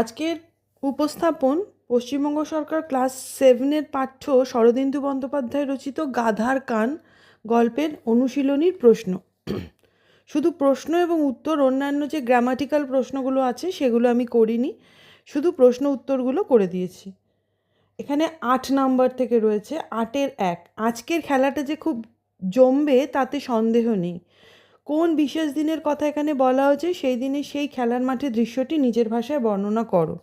আজকের উপস্থাপন পশ্চিমবঙ্গ সরকার ক্লাস সেভেনের পাঠ্য শরদিন্দু বন্দ্যোপাধ্যায় রচিত গাধার কান গল্পের অনুশীলনীর প্রশ্ন। শুধু প্রশ্ন এবং উত্তর, অন্যান্য যে গ্রামাটিক্যাল প্রশ্নগুলো আছে সেগুলো আমি করিনি, শুধু প্রশ্ন উত্তরগুলো করে দিয়েছি। এখানে আট নাম্বার থেকে রয়েছে, আটের এক। আজকের খেলাটা যে খুব জমবে তাতে সন্দেহ নেই। কোন বিশেষ দিনের কথা এখানে বলা হয়েছে, সেই দিনে সেই খেলার মাঠের দৃশ্যটি নিজের ভাষায় বর্ণনা করো।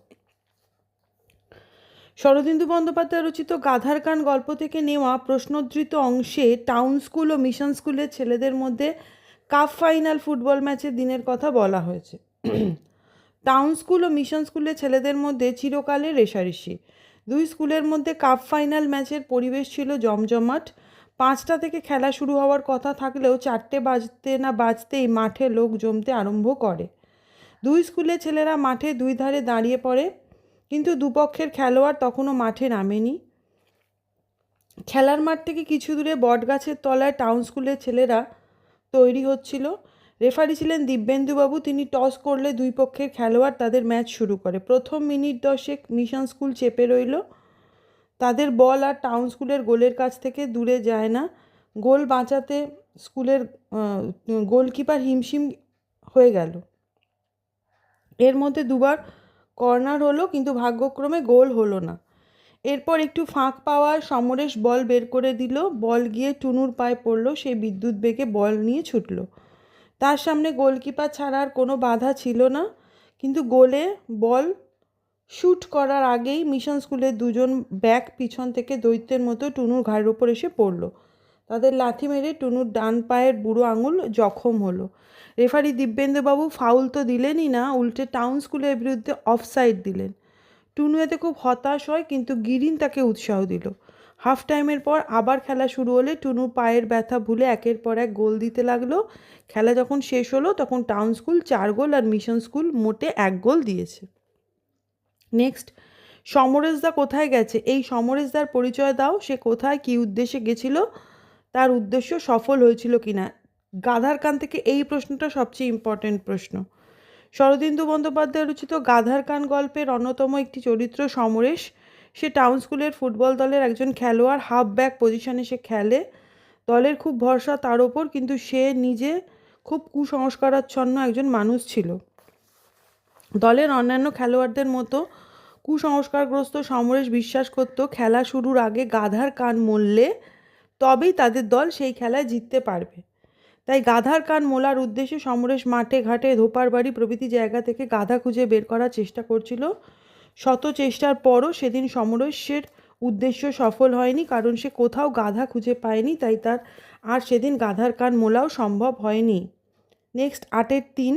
শরদিন্দু বন্দ্যোপাধ্যায় রচিত গাধার কান গল্প থেকে নেওয়া প্রশ্নোদ্ধৃত অংশে টাউন স্কুল ও মিশন স্কুলের ছেলেদের মধ্যে কাপ ফাইনাল ফুটবল ম্যাচের দিনের কথা বলা হয়েছে। টাউন স্কুল ও মিশন স্কুলের ছেলেদের মধ্যে চিরকালের রেশারেশি। দুই স্কুলের মধ্যে কাপ ফাইনাল ম্যাচের পরিবেশ ছিল জমজমাট। পাঁচটা থেকে খেলা শুরু হওয়ার কথা থাকলেও চারটে বাজতে না বাজতেই মাঠে লোক জমতে আরম্ভ করে। দুই স্কুলের ছেলেরা মাঠে দুই ধারে দাঁড়িয়ে পড়ে, কিন্তু দুপক্ষের খেলোয়াড় তখনও মাঠে নামেনি। খেলার মাঠ থেকে কিছু দূরে বটগাছের তলায় টাউন স্কুলের ছেলেরা তৈরি হচ্ছিল। রেফারি ছিলেন দিব্যেন্দুবাবু, তিনি টস করলে দুই পক্ষের খেলোয়াড় তাদের ম্যাচ শুরু করে। প্রথম মিনিট দশেক মিশন স্কুল চেপে রইল। তাদের বল আর টাউন স্কুলের গোলের কাছ থেকে দূরে যায় না। গোল বাঁচাতে স্কুলের গোলকিপার হিমশিম হয়ে গেল। এর মধ্যে দুবার কর্নার হলো, কিন্তু ভাগ্যক্রমে গোল হলো না। এরপর একটু ফাঁক পাওয়ায় সমরেশ বল বের করে দিল। বল গিয়ে টুনুর পায়ে পড়ল, সে বিদ্যুৎ বেগে বল নিয়ে ছুটল। তার সামনে গোলকিপার ছাড়া আর কোনো বাধা ছিল না, কিন্তু গোলে বল শ্যুট করার আগেই মিশন স্কুলের দুজন ব্যাক পিছন থেকে দৈত্যের মতো টুনুর ঘাড়ের ওপর এসে পড়ল। তাদের লাথি মেরে টুনুর ডান পায়ের বুড়ো আঙুল জখম হলো। রেফারি দিব্যেন্দুবাবু ফাউল তো দিলেনই না, উল্টে টাউন স্কুলের বিরুদ্ধে অফসাইড দিলেন। টুনু এতে খুব হতাশ হয়, কিন্তু গিরিন তাকে উৎসাহ দিল। হাফ টাইমের পর আবার খেলা শুরু হলে টুনু পায়ের ব্যথা ভুলে একের পর এক গোল দিতে লাগল। খেলা যখন শেষ হলো, তখন টাউন স্কুল চার গোল আর মিশন স্কুল মোটে এক গোল দিয়েছে। নেক্সট সমরেশদা কোথায় গেছে? এই সমরেশদার পরিচয় দাও, সে কোথায়, কী উদ্দেশ্যে গেছিল, তার উদ্দেশ্য সফল হয়েছিল কি না গাধার কান থেকে এই প্রশ্নটা সবচেয়ে ইম্পর্ট্যান্ট প্রশ্ন। শরদিন্দু বন্দ্যোপাধ্যায় রচিত গাধার কান গল্পের অন্যতম একটি চরিত্র সমরেশ। সে টাউন স্কুলের ফুটবল দলের একজন খেলোয়াড় হাফ ব্যাক পজিশনে সে খেলে। দলের খুব ভরসা তার ওপর, কিন্তু সে নিজে খুব কুসংস্কারাচ্ছন্ন একজন মানুষ ছিল। দলের অন্যান্য খেলোয়াড়দের মতো কুসংস্কারগ্রস্ত সমরেশ বিশ্বাস করত, খেলা শুরুর আগে গাধার কান মরলে তবেই তাদের দল সেই খেলায় জিততে পারবে। তাই গাধার কান মোলার উদ্দেশ্যে সমরেশ মাঠে ঘাটে ধোপার বাড়ি প্রভৃতি জায়গা থেকে গাধা খুঁজে বের করার চেষ্টা করছিল। শত চেষ্টার পরও সেদিন সমরেশের উদ্দেশ্য সফল হয়নি, কারণ সে কোথাও গাধা খুঁজে পায়নি, তাই তার আর সেদিন গাধার কান মোলাও সম্ভব হয়নি। নেক্সট, আটের তিন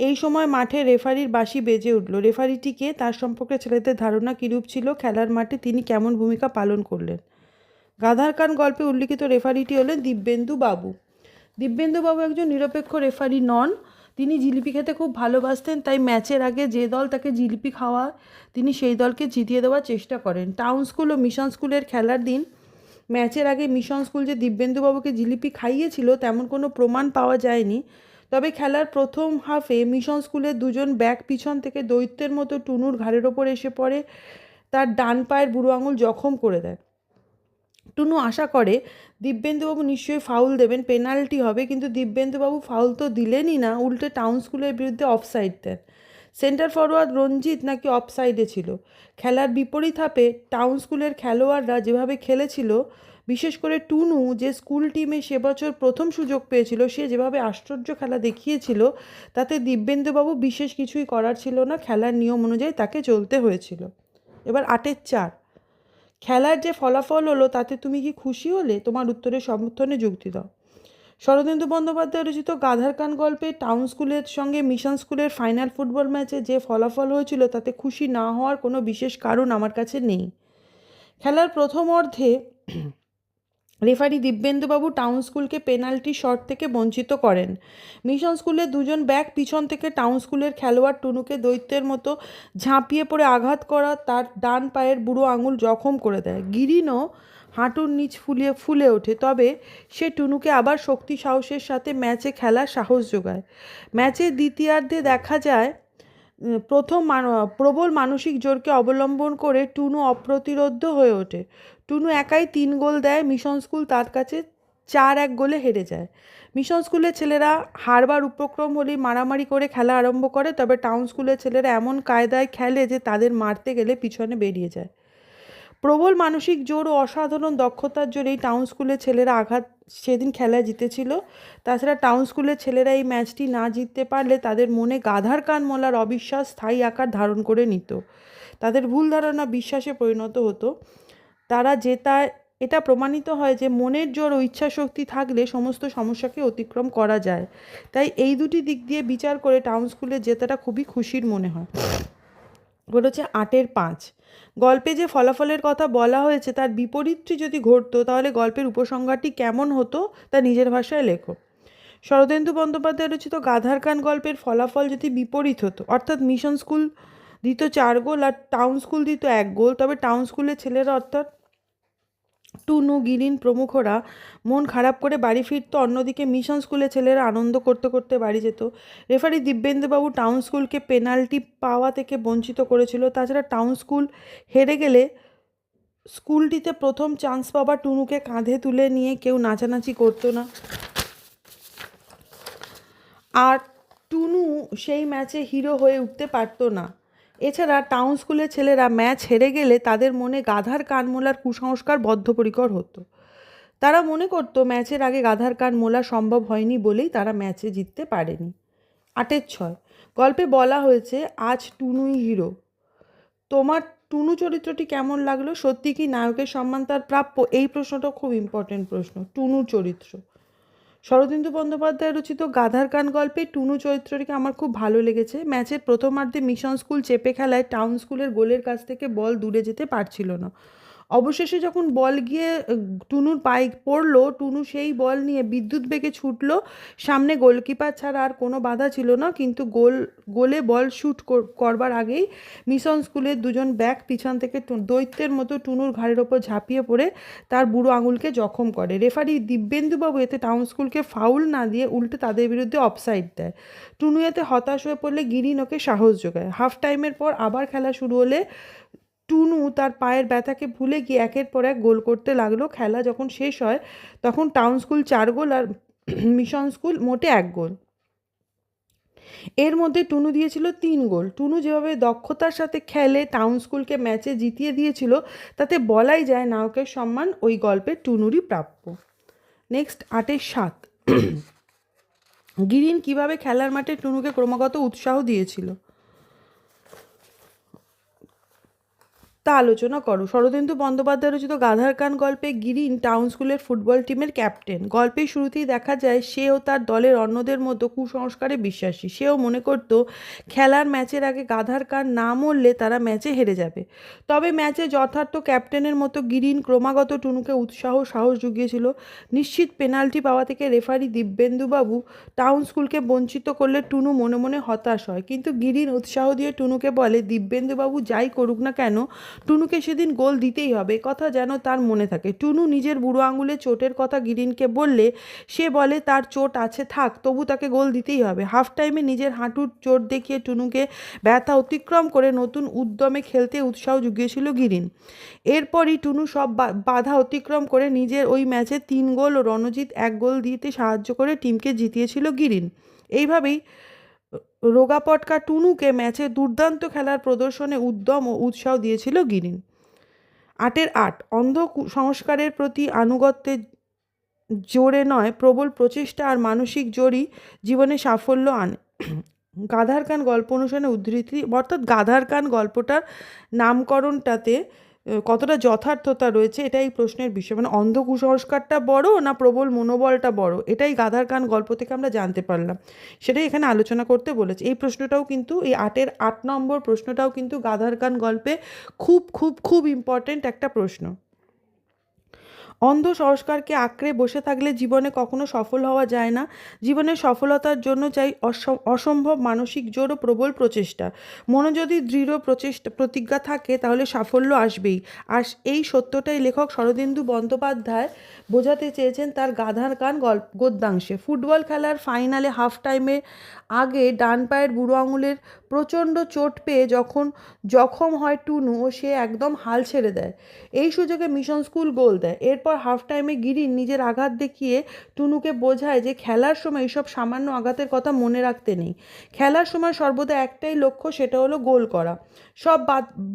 এই সময় মাঠে রেফারির বাঁশি বেজে উঠল। রেফারিটিকে তার সম্পর্কে ছেলেদের ধারণা কীরূপ ছিল? খেলার মাঠে তিনি কেমন ভূমিকা পালন করলেন? গাধার কান গল্পে উল্লিখিত রেফারিটি হলেন দিব্যেন্দু বাবু। দিব্যেন্দু বাবু একজন নিরপেক্ষ রেফারি নন। তিনি জিলিপি খেতে খুব ভালোবাসতেন, তাই ম্যাচের আগে যে দল তাকে জিলিপি খাওয়া, তিনি সেই দলকে জিতিয়ে দেওয়ার চেষ্টা করেন। টাউন স্কুল ও মিশন স্কুলের খেলার দিন, ম্যাচের আগে মিশন স্কুল যে দিব্যেন্দুবাবুকে জিলিপি খাইয়েছিল, তেমন কোনো প্রমাণ পাওয়া যায়নি। তবে খেলার প্রথম হাফে মিশন স্কুলের দুজন ব্যাক পিছন থেকে দৈত্যের মতো টুনুর ঘাড়ের ওপর এসে পড়ে, তার ডান পায়ের বুড়ো আঙুল জখম করে দেয়। টুনু আশা করে, দিব্যেন্দুবাবু নিশ্চয়ই ফাউল দেবেন, পেনাল্টি হবে, কিন্তু দিব্যেন্দুবাবু ফাউল তো দিলেনই না, উল্টে টাউন স্কুলের বিরুদ্ধে অফসাইড দেন। সেন্টার ফরওয়ার্ড রঞ্জিত নাকি অফসাইডে ছিল। খেলার বিপরীত হাপে টাউন স্কুলের খেলোয়াড়রা যেভাবে খেলেছিল বিশেষ করে টুনু যে স্কুল টিমে সে বছর প্রথম সুযোগ পেয়েছিল, সে যেভাবে আশ্চর্য খেলা দেখিয়েছিল, তাতে দিব্যেন্দুবাবু বিশেষ কিছুই করার ছিল না, খেলার নিয়ম অনুযায়ী তাকে চলতে হয়েছিল। এবার আটের চার। খেলার যে ফলাফল হলো, তাতে তুমি কি খুশি হলে? তোমার উত্তরের সমর্থনে যুক্তি দাও। শরদেন্দু বন্দ্যোপাধ্যায় রচিত গাধার কান গল্পে টাউন স্কুলের সঙ্গে মিশন স্কুলের ফাইনাল ফুটবল ম্যাচে যে ফলাফল হয়েছিল, তাতে খুশি না হওয়ার কোনো বিশেষ কারণ আমার কাছে নেই। খেলার প্রথম অর্ধে রেফারি দিব্যেন্দুবাবু টাউন স্কুলকে পেনাল্টি শট থেকে বঞ্চিত করেন। মিশন স্কুলের দুজন ব্যাক পিছন থেকে টাউন স্কুলের খেলোয়াড় টুনুকে দৈত্যের মতো ঝাঁপিয়ে পড়ে আঘাত করা তার ডান পায়ের বুড়ো আঙুল জখম করে দেয়। গিরিনও হাঁটুর নিচ ফুলিয়ে ফুলে ওঠে, তবে সে টুনুকে আবার শক্তি সাহসের সাথে ম্যাচে খেলার সাহস যোগায়। ম্যাচের দ্বিতীয়ার্ধে দেখা যায় প্রথম প্রবল মানসিক জোরকে অবলম্বন করে টুনু অপ্রতিরোধ্য হয়ে ওঠে। টুনু একাই তিন গোল দেয়, মিশন স্কুল তার কাছে চার এক গোলে হেরে যায়। মিশন স্কুলের ছেলেরা হারবার উপক্রম হলেই মারামারি করে খেলা আরম্ভ করে, তবে টাউন স্কুলের ছেলেরা এমন কায়দায় খেলে যে তাদের মারতে গেলে পিছনে বেরিয়ে যায়। প্রবল মানসিক জোর ও অসাধারণ দক্ষতার জোরেই টাউন স্কুলের ছেলেরা আঘাত সেদিন খেলায় জিতেছিল। তাছাড়া টাউন স্কুলের ছেলেরা এই ম্যাচটি না জিততে পারলে তাদের মনে গাধার কান মলার অবিশ্বাস স্থায়ী আকার ধারণ করে নিত। তাদের ভুল ধারণা বিশ্বাসে পরিণত হতো। তারা জেতায় এটা প্রমাণিত হয় যে মনের জোর ও ইচ্ছাশক্তি থাকলে সমস্ত সমস্যাকে অতিক্রম করা যায়। তাই এই দুটি দিক দিয়ে বিচার করে টাউন স্কুলের জেতাটা খুবই খুশির মনে হয়। হচ্ছে আটের পাঁচ। গল্পে যে ফলাফলের কথা বলা হয়েছে, তার বিপরীতটি যদি ঘটতো, তাহলে গল্পের উপসংহারটি কেমন হতো, তা নিজের ভাষায় লেখো। শরদেন্দু বন্দ্যোপাধ্যায় রচিত গাধার কান গল্পের ফলাফল যদি বিপরীত হতো, অর্থাৎ মিশন স্কুল দিত চার গোল আর টাউন স্কুল দিত এক গোল, তবে টাউন স্কুলের ছেলেরা অর্থাৎ টুনু, গিরিন প্রমুখরা মন খারাপ করে বাড়ি ফিরত অন্যদিকে মিশন স্কুলে ছেলেরা আনন্দ করতে করতে বাড়ি যেত। রেফারি দিব্যেন্দুবাবু টাউন স্কুলকে পেনাল্টি পাওয়া থেকে বঞ্চিত করেছিল। তাছাড়া টাউন স্কুল হেরে গেলে স্কুলটিতে প্রথম চান্স পাওয়া টুনুকে কাঁধে তুলে নিয়ে কেউ নাচানাচি করতো না। আর টুনু সেই ম্যাচে হিরো হয়ে উঠতে পারতো না। এছাড়া টাউন স্কুলের ছেলেরা ম্যাচ হেরে গেলে তাদের মনে গাধার কান মোলার কুসংস্কার বদ্ধপরিকর হতো। তারা মনে করতো ম্যাচের আগে গাধার কান মোলা সম্ভব হয়নি বলেই তারা ম্যাচে জিততে পারেনি। আটের ছয়, গল্পে বলা হয়েছে, আজ টুনুই হিরো। তোমার টুনু চরিত্রটি কেমন লাগল? সত্যি কি নায়কের সম্মান তার প্রাপ্য? এই প্রশ্নটা খুব ইম্পর্টেন্ট প্রশ্ন, টুনু চরিত্র। শরদিন্দু বন্দ্যোপাধ্যায় রচিত গাধার কান গল্পে টুনু চরিত্রটিকে আমার খুব ভালো লেগেছে। ম্যাচের প্রথমার্ধে মিশন স্কুল চেপে খেলায় টাউন স্কুলের গোলের কাছ থেকে বল দূরে যেতে পারছিল না। অবশেষে যখন বল গিয়ে টুনুর পায়ে পড়ল, টুনু সেই বল নিয়ে বিদ্যুৎ বেগে ছুটলো। সামনে গোলকিপার ছাড়া আর কোনো বাধা ছিল না, কিন্তু গোল, গোলে বল শ্যুট করবার আগেই মিশন স্কুলের দুজন ব্যাক পিছন থেকে দৈত্যের মতো টুনুর ঘাড়ের ওপর ঝাঁপিয়ে পড়ে, তার বুড়ো আঙুলকে জখম করে। রেফারি দিব্যেন্দুবাবু এতে টাউন স্কুলকে ফাউল না দিয়ে উল্টে তাদের বিরুদ্ধে অফসাইড দেয়। টুনু এতে হতাশ হয়ে পড়লে গিরিন ওকে সাহস যোগায়। হাফ টাইমের পর আবার খেলা শুরু হলে টুনু তার পায়ের ব্যথাকে ভুলে গিয়ে একের পর এক গোল করতে লাগল। খেলা যখন শেষ হয়, তখন টাউন স্কুল চার গোল আর মিশন স্কুল মোটে এক গোল। এর মধ্যে টুনু দিয়েছিল তিন গোল। টুনু যেভাবে দক্ষতার সাথে খেলে টাউন স্কুলকে ম্যাচে জিতিয়ে দিয়েছিল, তাতে বলাই যায় নায়কের সম্মান ওই গল্পে টুনুরই প্রাপ্য। নেক্সট আটের সাত। গিরিন কীভাবে খেলার মাঠে টুনুকে ক্রমাগত উৎসাহ দিয়েছিল? তা আলোচনা করো। শরদেন্দু বন্দ্যোপাধ্যায় রচিত গাধার কান গল্পে গিরিন টাউন স্কুলের ফুটবল টিমের ক্যাপ্টেন গল্পের শুরুতেই দেখা যায় সেও তার দলের অন্যদের মতো কুসংস্কারে বিশ্বাসী। সেও মনে করত, খেলার ম্যাচের আগে গাধার কান না মরলে তারা ম্যাচে হেরে যাবে। তবে ম্যাচে যথার্থ ক্যাপ্টেনের মতো গিরিন ক্রমাগত টুনুকে উৎসাহ সাহস জুগিয়েছিল নিশ্চিত পেনাল্টি পাওয়া থেকে রেফারি দিব্যেন্দুবাবু টাউন স্কুলকে বঞ্চিত করলে টুনু মনে মনে হতাশ হয়। কিন্তু গিরিন উৎসাহ দিয়ে টুনুকে বলে, দিব্যেন্দুবাবু যাই করুক না কেন টুনুকে সেদিন গোল দিতেই হবে। কথা যেন তার মনে থাকে। টুনু নিজের বুড়ো আঙুলে চোটের কথা গিরিনকে বললে, সে বলে, তার চোট আছে, থাক, তবু তাকে গোল দিতেই হবে। হাফ টাইমে নিজের হাঁটুর চোট দেখিয়ে টুনুকে ব্যথা অতিক্রম করে নতুন উদ্যমে খেলতে উৎসাহ জুগিয়েছিল গিরিন। এরপরই টুনু সব বাধা অতিক্রম করে নিজের ওই ম্যাচে তিন গোল ও রণজিৎ এক গোল দিতে সাহায্য করে টিমকে জিতিয়েছিল গিরিন। এইভাবেই রোগাপটকা টুনুকে ম্যাচে দুর্দান্ত খেলার প্রদর্শনে উদ্যম ও উৎসাহ দিয়েছিল গিরিন। আটের আট, অন্ধ সংস্কারের প্রতি আনুগত্যের জোরে নয়, প্রবল প্রচেষ্টা আর মানসিক জোরই জীবনে সাফল্য আনে। গাধার কান গল্প অনুসারে উদ্ধৃতি অর্থাৎ গাধার কান গল্পটার নামকরণটাতে কতটা যথার্থতা রয়েছে এটাই প্রশ্নের বিষয়। মানে অন্ধ কুসংস্কারটা বড় না প্রবল মনোবলটা বড়? এটাই গাধার কান গল্প থেকে আমরা জানতে পারলাম। সেটাই এখানে আলোচনা করতে বলেছে। এই প্রশ্নটাও কিন্তু, এই আটের আট নম্বর প্রশ্নটাও কিন্তু গাধার কান গল্পে খুব খুব খুব ইম্পর্ট্যান্ট একটা প্রশ্ন। অন্ধ সংস্কারকে আঁকড়ে বসে থাকলে জীবনে কখনো সফল হওয়া যায় না। জীবনের সফলতার জন্য চাই অস- অসম্ভব মানসিক জোর ও প্রবল প্রচেষ্টা। মনে যদি দৃঢ় প্রচেষ্টা, প্রতিজ্ঞা থাকে তাহলে সাফল্য আসবেই। আর এই সত্যটাই লেখক শরদিন্দু বন্দ্যোপাধ্যায় বোঝাতে চেয়েছেন তার গাধার কান গল্প গদ্যাংশে। ফুটবল খেলার ফাইনালে হাফ টাইমে আগে ডান পায়ের বুড়ো আঙুলের প্রচণ্ড চোট পেয়ে যখন জখম হয় টুনু ও সে একদম হাল ছেড়ে দেয়। এই সুযোগে মিশন স্কুল গোল দেয়। এরপর হাফ টাইমে গিরিন নিজের আঘাত দেখিয়ে টুনুকে বোঝায় যে খেলার সময় এইসব সামান্য আঘাতের কথা মনে রাখতে নেই। খেলার সময় সর্বদা একটাই লক্ষ্য, সেটা হলো গোল করা। সব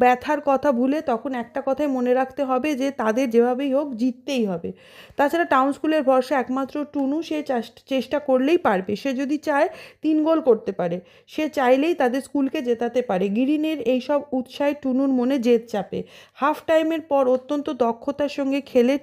ব্যথার কথা ভুলে তখন একটা কথাই মনে রাখতে হবে যে তাদের যেভাবেই হোক জিততেই হবে। তাছাড়া টাউন স্কুলের ভরসা একমাত্র টুনু, সে চেষ্টা করলেই পারবে। সে যদি চায়, তিন গোল করতে পারে। সে চাইলেই তাদের স্কুলকে জেতাতে পারে। গিরিনের এইসব উৎসাহে টুনুর মনে জেদ চাপে। হাফ টাইমের পর অত্যন্ত দক্ষতার সঙ্গে খেলে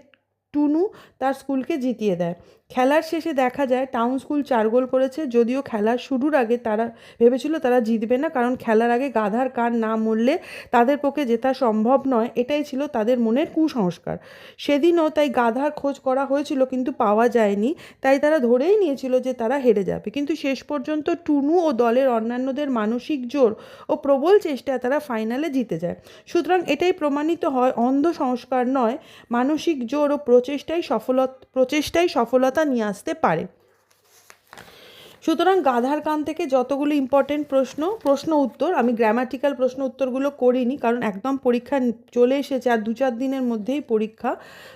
টুনু তার স্কুলকে জিতিয়ে দেয়। খেলার শেষে দেখা যায় টাউন স্কুল চার গোল করেছে, যদিও খেলার শুরুর আগে তারা ভেবেছিল তারা জিতবে না, কারণ খেলার আগে গাধার কার না মরলে তাদের পক্ষে জেতা সম্ভব নয়, এটাই ছিল তাদের মনের কুসংস্কার। সেদিনও তাই গাধার খোঁজ করা হয়েছিল, কিন্তু পাওয়া যায়নি, তাই তারা ধরেই নিয়েছিল যে তারা হেরে যাবে। কিন্তু শেষ পর্যন্ত টুনু ও দলের অন্যান্যদের মানসিক জোর ও প্রবল চেষ্টায় তারা ফাইনালে জিতে যায়। সুতরাং এটাই প্রমাণিত হয় অন্ধ সংস্কার নয়, মানসিক জোর ও প্রচেষ্টাই সফলত প্রচেষ্টাই সফলতা নিয়ে আসতে পারে। সুতরাং গাধার কান থেকে যতগুলো ইম্পর্টেন্ট প্রশ্ন প্রশ্ন উত্তর, আমি গ্রামাটিক্যাল প্রশ্ন উত্তরগুলো করিনি, কারণ একদম পরীক্ষা চলে এসেছে আর দু চার দিনের মধ্যেই পরীক্ষা।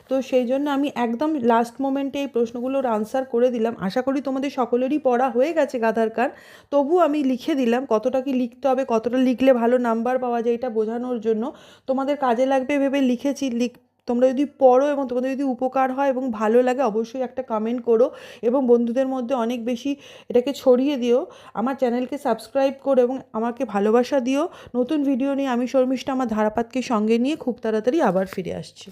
তো সেই জন্য আমি একদম লাস্ট মোমেন্টে এই প্রশ্নগুলোর আনসার করে দিলাম। আশা করি তোমাদের সকলেরই পড়া হয়ে গেছে গাধার কান। তবু আমি লিখে দিলাম কতটা কি লিখতে হবে, কতটা লিখলে ভালো নাম্বার পাওয়া যায় এটা বোঝানোর জন্য। তোমাদের কাজে লাগবে ভেবে লিখেছি, লিখ তোমরা যদি পড়ো এবং তোমাদের যদি উপকার হয় এবং ভালো লাগে, অবশ্যই একটা কমেন্ট করো এবং বন্ধুদের মধ্যে অনেক বেশি এটাকে ছড়িয়ে দিও। আমার চ্যানেলকে সাবস্ক্রাইব করো এবং আমাকে ভালোবাসা দিও। নতুন ভিডিও নিয়ে আমি শর্মিষ্ঠা, আমার ধারাপাতকে সঙ্গে নিয়ে খুব তাড়াতাড়ি আবার ফিরে আসছি।